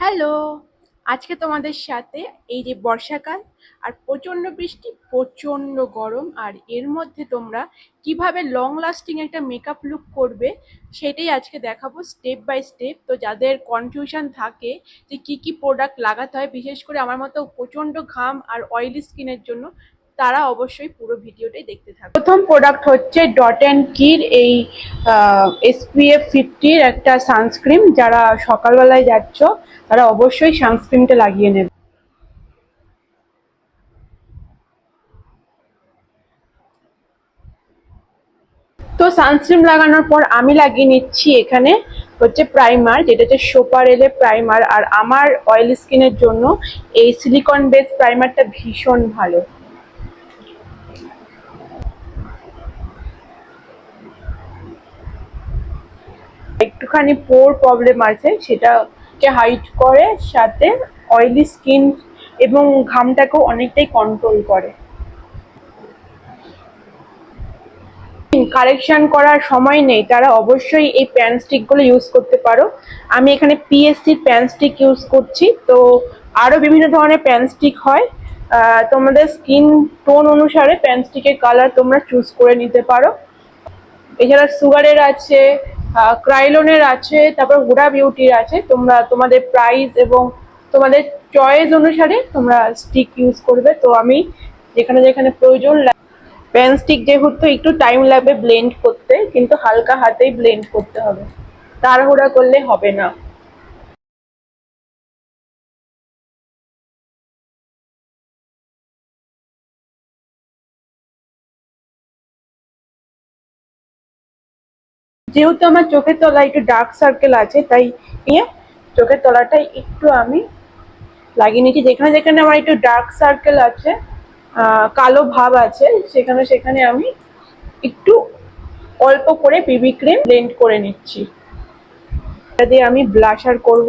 Hello, আজকে তোমাদের সাথে এই যে বর্ষাকাল আর প্রচণ্ড বৃষ্টি, প্রচণ্ড গরম, আর এর মধ্যে তোমরা কীভাবে লং লাস্টিং একটা মেকআপ লুক করবে সেটাই আজকে দেখাবো স্টেপ বাই স্টেপ তো যাদের কনফিউশন থাকে যে কি কি প্রোডাক্ট লাগাতে হয়, বিশেষ করে আমার মতো প্রচণ্ড ঘাম আর অয়েলি স্কিনের জন্য তারা অবশ্যই পুরো ভিডিওটাই দেখতে থাকবে। প্রথম প্রোডাক্ট হচ্ছে ডট অ্যান্ড কির এই এসপিএফ ফিফটির একটা সানস্ক্রিন যারা সকালবেলায় যাচ্ছ, তারা অবশ্যই সানস্ক্রিনটা লাগিয়ে নেবে। তো সানস্ক্রিন লাগানোর পর আমি লাগিয়ে নিচ্ছি এখানে হচ্ছে প্রাইমার যেটা হচ্ছে সোপার এলে প্রাইমার আর আমার অয়েল স্কিনের জন্য এই সিলিকন বেস প্রাইমারটা ভীষণ ভালো। একটুখানি পোর প্রবলেম আছে, সেটাকে হাইট করে, সাথে অয়েলি স্কিন এবং ঘামটাকেও অনেকটাই কন্ট্রোল করে। কারেকশন করার সময় নেই, তারা অবশ্যই এই প্যান স্টিকগুলো ইউজ করতে পারো। আমি এখানে পিএসসির প্যান স্টিক ইউজ করছি, তো আরও বিভিন্ন ধরনের প্যান স্টিক হয়। তোমাদের স্কিন টোন অনুসারে প্যান স্টিকের কালার তোমরা চুজ করে নিতে পারো। এছাড়া সুগারের আছে ক্রাইলনের আছে, তারপর হুডা বিউটির আছে। তোমরা তোমাদের প্রাইস এবং তোমাদের চয়েস অনুসারে তোমরা স্টিক ইউজ করবে। তো আমি যেখানে যেখানে প্রয়োজন পেন স্টিক যেহেতু একটু টাইম লাগবে ব্লেন্ড করতে, কিন্তু হালকা হাতেই ব্লেন্ড করতে হবে। তাড়াহুড়া করলে হবে না। যেহেতু আমার চোখের তলায় একটু ডার্ক সার্কেল আছে, তাই নিয়ে চোখের তলাটাই একটু আমি লাগিয়ে নিয়েছি। যেখানে যেখানে আমার একটু ডার্ক সার্কেল আছে কালো ভাব আছে, সেখানে সেখানে আমি একটু অল্প করে বিবি ক্রিম ব্লেন্ড করে নিচ্ছি। এটা দিয়ে আমি ব্লাশার করব।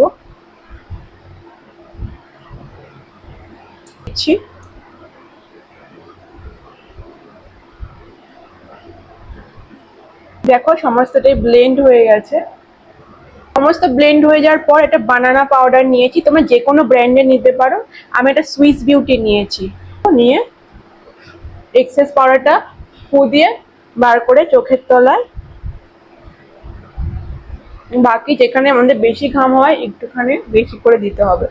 দেখো, সমস্তটাই ব্লেন্ড হয়ে গেছে। সমস্ত ব্লেন্ড হয়ে যাওয়ার পর এটা বানানা পাউডার নিয়েছি। তোমরা যে কোনো ব্র্যান্ডে নিতে পারো। আমি এটা সুইস বিউটি নিয়েছি। নিয়ে এক্সেস পাউডারটা ফু দিয়ে বার করে চোখের তলায়। বাকি যেখানে আমাদের বেশি ঘাম হয়, একটুখানি বেশি করে দিতে হবে।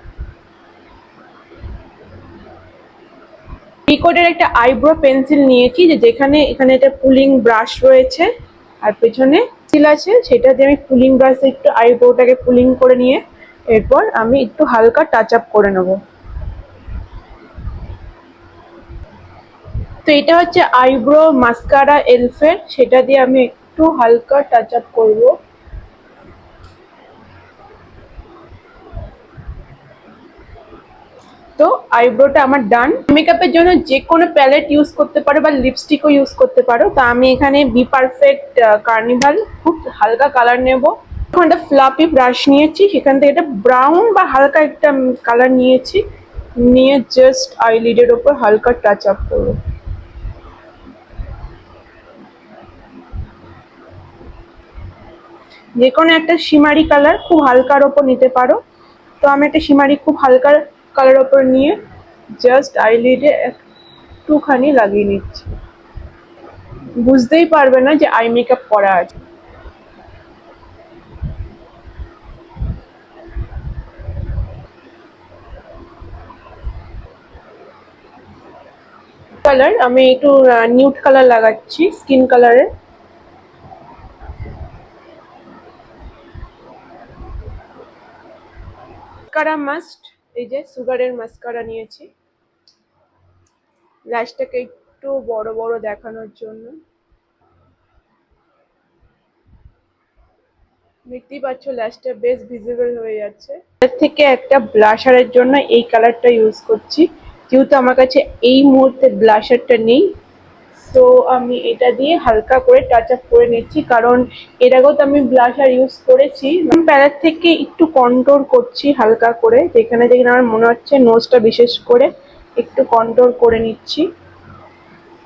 পিকোডের একটা আইব্রো পেন্সিল নিয়েছি যেখানে এখানে একটা পুলিং ব্রাশ রয়েছে। আর পেছনে সিল আছে, সেটা দিয়ে আমি ফুলিং ব্রাশে একটু আইব্রোটাকে পুলিং করে নিয়ে এরপর আমি একটু হালকা টাচ আপ করে নেব। তো এটা হচ্ছে আইব্রো মাস্কারা এলফের সেটা দিয়ে আমি একটু হালকা টাচ আপ করব। তো আইব্রোটা আমার ডান মেকআপের জন্য যে কোনো প্যালেট ইউজ করতে পারো বা লিপস্টিকও ইউজ করতে পারো। তা আমি এখানে বি পারফেক্ট কার্নিভাল খুব হালকা কালার নেব। এখন একটা ফ্লাপি ব্রাশ নিয়েছি। সেখান থেকে একটা ব্রাউন বা হালকা একটা কালার নিয়েছি। নিয়ে জাস্ট আইলিডের ওপর হালকা টাচ আপ করব। যে কোনো একটা সিমারি কালার খুব হালকার ওপর নিতে পারো। তো আমি একটা সিমারি খুব হালকা কালার ওপর নিয়ে জাস্ট আইলিডে একটুখানি লাগিয়ে নিচ্ছি। বুঝতেই পারবে না যে আই মেকআপ করা আছে। কালার আমি একটু নিউট কালার লাগাচ্ছি স্কিন কালারের মাস্কারা মাস্ট এই যে সুগারের মাস্কারা নিয়েছি। ল্যাশটাকে একটু বড় বড় দেখানোর জন্য। দেখতেই পাচ্ছ ল্যাশটা বেশ ভিজিবল হয়ে যাচ্ছে। এর থেকে একটা ব্লাশারের জন্য এই কালারটা ইউজ করছি। যেহেতু আমার কাছে এই মুহূর্তে ব্লাশারটা নেই তো আমি এটা দিয়ে হালকা করে টাচ আপ করে নিচ্ছি, কারণ এর আগেও তো আমি ব্লাশার ইউজ করেছি। প্যালার থেকে একটু কন্ট্রোল করছি হালকা করে, যেখানে যেখানে আমার মনে হচ্ছে নোজটা বিশেষ করে একটু কন্ট্রোল করে নিচ্ছি।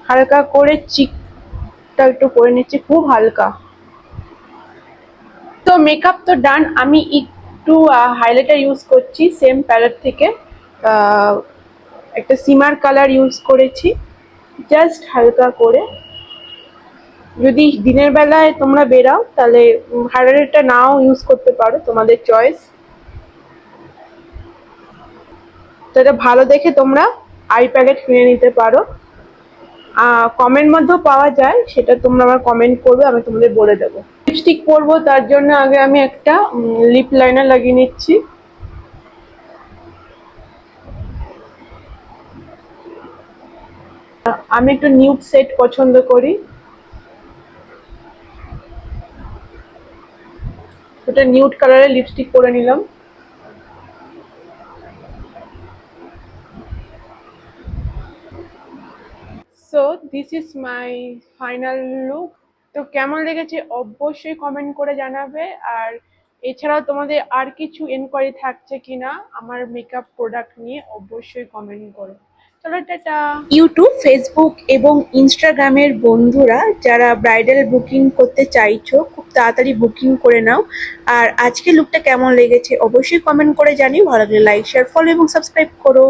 হালকা করে চিকটা একটু করে নিচ্ছি, খুব হালকা। তো মেকআপ তো ডান আমি একটু হাইলাইটার ইউজ করছি সেম প্যালেট থেকে। একটা সিমার কালার ইউজ করেছি। জাস্ট হালকা করে। যদি দিনের বেলায় তোমরা বেরাও, তাহলে হাইলাইটারটা নাও ইউজ করতে পারো, তোমাদের চয়েস তো এটা ভালো দেখে তোমরা আই প্যাকেট কিনে নিতে পারো। কমেন্ট মধ্যেও পাওয়া যায়, সেটা তোমরা আমার কমেন্ট করবে, আমি তোমাদের বলে দেবো। লিপস্টিক পরবো, তার জন্য আগে আমি একটা লিপ লাইনার লাগিয়ে নিচ্ছি। আমি একটু নিউড সেট পছন্দ করি। ওটা নিউড কালারের লিপস্টিক পরে নিলাম। So this is my final look তো কেমন লেগেছে অবশ্যই কমেন্ট করে জানাবে। আর এছাড়াও তোমাদের আর কিছু এনকোয়ারি থাকছে কিনা, আমার মেকআপ প্রোডাক্ট নিয়ে অবশ্যই কমেন্ট করো। চলো, টাটা। ইউটিউব ফেসবুক এবং ইনস্টাগ্রামের বন্ধুরা, যারা ব্রাইডাল বুকিং করতে চাইছো, খুব তাড়াতাড়ি বুকিং করে নাও। আর আজকে লুকটা কেমন লেগেছে, অবশ্যই কমেন্ট করে জানিও। ভালো লাগলে লাইক শেয়ার ফলো এবং সাবস্ক্রাইব করো।